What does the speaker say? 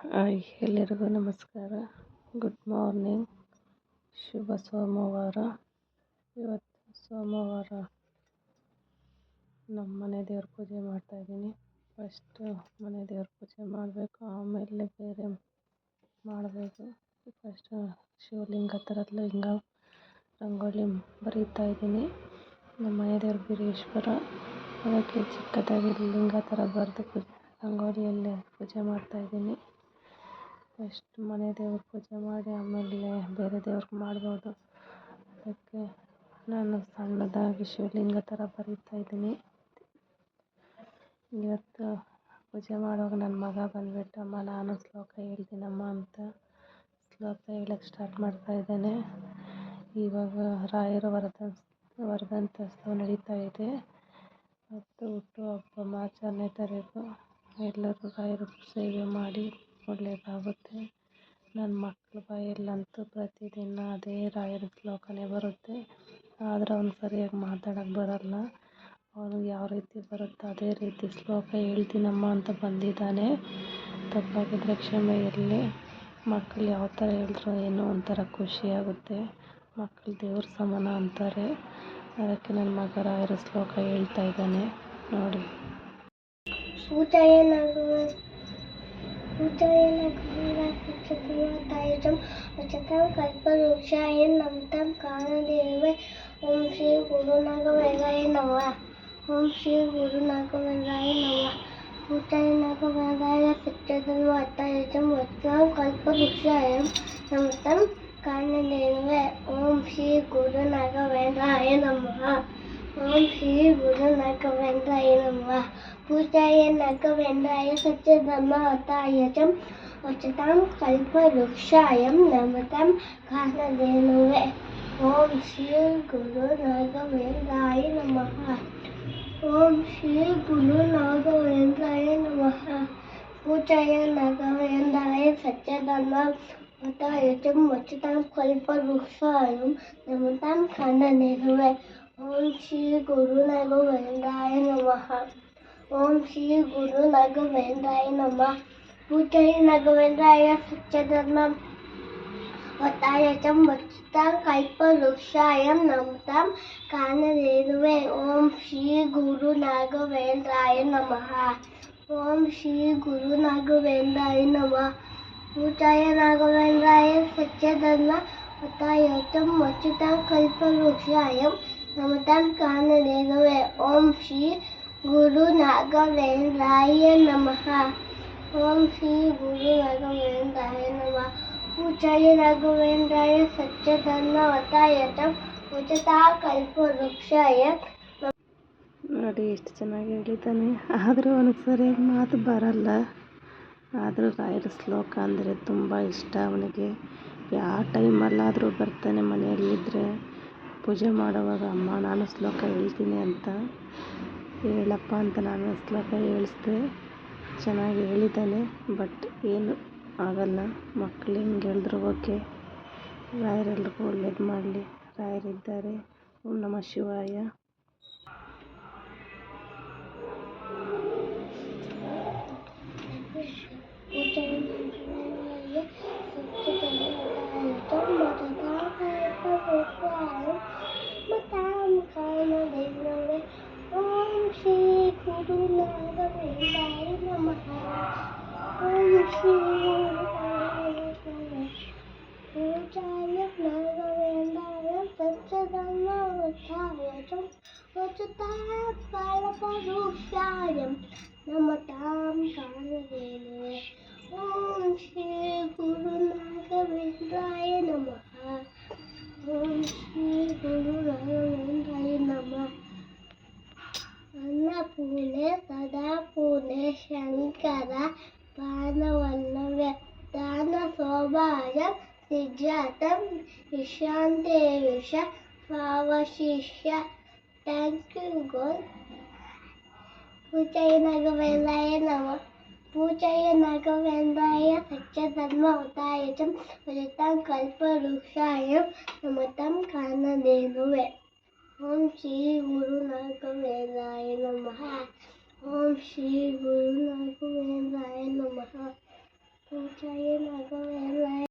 Hi ಎಲ್ಲರಿಗೂ ನಮಸ್ಕಾರ. Good morning ಶುಭ ಸೋಮವಾರ. ಇವತ್ತು ಸೋಮವಾರ ನಮ್ಮ ಮನೆ ದೇವ್ರ ಪೂಜೆ ಮಾಡ್ತಾಯಿದ್ದೀನಿ ಫಸ್ಟು ಮನೆ ದೇವ್ರ ಪೂಜೆ ಮಾಡಬೇಕು, ಆಮೇಲೆ ಬೇರೆ ಮಾಡಬೇಕು ಫಸ್ಟು ಶಿವಲಿಂಗ ಥರದ ಲಿಂಗ ರಂಗೋಲಿ ಬರೀತಾ ಇದ್ದೀನಿ. ನಮ್ಮ ಮನೆ ದೇವ್ರ ಬೀರೇಶ್ವರ. ಅದಕ್ಕೆ ಚಿಕ್ಕದಾಗಿ ಲಿಂಗ ಥರ ಬರೆದು ಪೂಜೆ ರಂಗೋಲಿಯಲ್ಲೇ ಪೂಜೆ ಮಾಡ್ತಾಯಿದ್ದೀನಿ ಫಸ್ಟ್ ಮನೆ ದೇವ್ರ ಪೂಜೆ ಮಾಡಿ ಆಮೇಲೆ ಬೇರೆ ದೇವ್ರ್ಗೆ ಮಾಡ್ಬೋದು. ಅದಕ್ಕೆ ನಾನು ಸಣ್ಣದಾಗಿ ಶಿವಲಿಂಗ ಥರ ಬರಿತಾ ಇದ್ದೀನಿ. ಇವತ್ತು ಪೂಜೆ ಮಾಡುವಾಗ ನನ್ನ ಮಗ ಬಂದುಬಿಟ್ಟಮ್ಮ, ನಾನು ಶ್ಲೋಕ ಹೇಳ್ತೀನಮ್ಮ ಅಂತ ಶ್ಲೋಕ ಹೇಳಕ್ಕೆ ಸ್ಟಾರ್ಟ್ ಮಾಡ್ತಾ ಇದ್ದಾನೆ. ಇವಾಗ ರಾಯರ ವರದ ವರದಂತಸ್ತು ನಡೀತಾ ಇದೆ. ಮತ್ತು ಹುಟ್ಟುಹಬ್ಬ ಆಚರಣೆ ತಾರೀಕು ಎಲ್ಲರೂ ರಾಯರ ಸೇವೆ ಮಾಡಿ ಒಳ್ಳೆಯದಾಗುತ್ತೆ ನನ್ನ ಮಕ್ಳ ಬಾಯಲ್ಲಂತೂ ಪ್ರತಿದಿನ ಅದೇ ರಾಯರ ಬರುತ್ತೆ. ಆದರೆ ಅವ್ನು ಸರಿಯಾಗಿ ಮಾತಾಡಕ್ಕೆ ಬರಲ್ಲ. ಅವ್ನಿಗೆ ಯಾವ ರೀತಿ ಬರುತ್ತೆ ಅದೇ ರೀತಿ ಶ್ಲೋಕ ಹೇಳ್ತೀನಮ್ಮ ಅಂತ ಬಂದಿದ್ದಾನೆ. ತಪ್ಪಾಗಿದ್ದರೆ ಕ್ಷಮೆ ಇರಲಿ ಮಕ್ಕಳು ಯಾವ ಥರ ಹೇಳಿದ್ರು ಏನೋ ಒಂಥರ ಖುಷಿಯಾಗುತ್ತೆ ಮಕ್ಕಳು ದೇವ್ರ ಸಮಾನ ಅಂತಾರೆ. ಅದಕ್ಕೆ ನನ್ನ ಮಗ ರಾಯರ ಶ್ಲೋಕ ಹೇಳ್ತಾ ಇದ್ದಾನೆ. ನೋಡಿ. பூஜையனகாராஜகுமாதாயுஜம் அச்சதாம் கல்பவருஷாய நமிதாம் காணதேவை. ஓம் ஸ்ரீ குருநாகவேலாய நம. ஓம் ஸ்ரீ குருநாகவேலாய நம. பூஜையனகவே ஓம் ஸ்ரீ குரு நக்கவேந்தாய நம பூஜாய நக்கவேந்தாய சச்சதம அத்தாயச்சம் அச்சதாம் கல்பருஷாயம் நமதம் காரணதேனுவே ஓம் ஸ்ரீ குரு நகவேந்தாய நம ஓம் ஸ்ரீ குரு நாகவேந்தாய நம பூஜாய நகவேந்தாய சச்சதம அத்தாயச்சம் அச்சதாம் கல்பருஷாயம் நமதம் காரணதேனுவே ஓம் ஸ்ரீ குரு நகு வெந்தாய நமஹா. ஓம் ஸ்ரீ குரு நகு வெந்தாய நம பூச்சரி நகு வெந்தாய சச்சதர்மம். ஒத்தாயம் வச்சிதாம் கைப்ப ருஷாயம் நம்தாம் காணதேதுவே ஓம் ஸ்ரீ குரு நகு வேந்தாய நமஹா. ஓம் ஸ்ரீ குரு நகு வேந்தாய நம பூச்சாய நாகவேந்திராய சச்சதர்ம ஒத்தாயம் வச்சிதாம் கல்ப ருஷாயம் कल्पवृक्षाय नमतां कानरेनुवे ओम श्री गुरु नागवेंद्राय नमः ओम श्री गुरु नागवेंद्राय नमः पूजाय राघवेंद्राय सच्चधर्मवताय च ಉಚಿತಾ ಕಲ್ಪವೃಕ್ಷಾಯ ನೋಡಿ ಎಷ್ಟು ಚೆನ್ನಾಗಿ ಹೇಳಿದ್ದಾನೆ ಆದರೂ ಅವನಿಗೆ ಸರಿಯಾಗಿ ಮಾತು ಬರಲ್ಲ ಆದರೂ ರಾಯರ ಶ್ಲೋಕ ಅಂದರೆ ತುಂಬ ಇಷ್ಟ ಅವನಿಗೆ ಯಾವ ಟೈಮಲ್ಲಾದರೂ ಬರ್ತಾನೆ ಮನೆಯಲ್ಲಿದ್ದರೆ ಪೂಜೆ ಮಾಡುವಾಗ, ಅಮ್ಮ, ನಾನು ಶ್ಲೋಕ ಹೇಳ್ತೀನಿ ಅಂತ ಹೇಳಪ್ಪ ಅಂತ ನಾನು ಶ್ಲೋಕ ಹೇಳಿಸ್ದೆ. ಚೆನ್ನಾಗಿ ಹೇಳಿದ್ದಾನೆ, ಬಟ್ ಏನು ಆಗಲ್ಲ. ಮಕ್ಳು ಹೆಂಗೆ ಹೇಳಿದ್ರು ಓಕೆ. ರಾಯರೆಲ್ರಿಗೂ ಒಳ್ಳೇದು ಮಾಡಲಿ. ರಾಯರಿದ್ದಾರೆ. ಓಂ ನಮಃ ಶಿವಾಯ. पालपरुषायं नमतां कालवेले ॐ श्री गुरुनागवेन्द्राय नमः ॐ श्री गुरुनागवेन्द्राय नमः अन्नपूर्णे सदा पूर्णे शङ्कर पानवल्लभे दानशोभाय सिद्धातं विशान्तेविष ಪೂಜೆಯನ್ನಾಗ ವೇದಾಯ ನಮ ಪೂಜೆಯನ್ನಾಗ ವೇದಾಯ ಸತ್ಯಧರ್ಮವತಾಯ ಚ ಭಜತಾಂ ಕಲ್ಪವೃಕ್ಷಾಯ ನಮತಾಂ ಕಾಣದೇನುವೆ ಓಂ ಶ್ರೀ ಗುರು ನಾಯಕ ವೇದಾಯ ನಮಃ ಓಂ ಶ್ರೀ ಗುರು ನಾಯಕ ವೇದಾಯ ನಮಃ ಪೂಜೆಯನ್ನಾಗ ವೇದಾಯ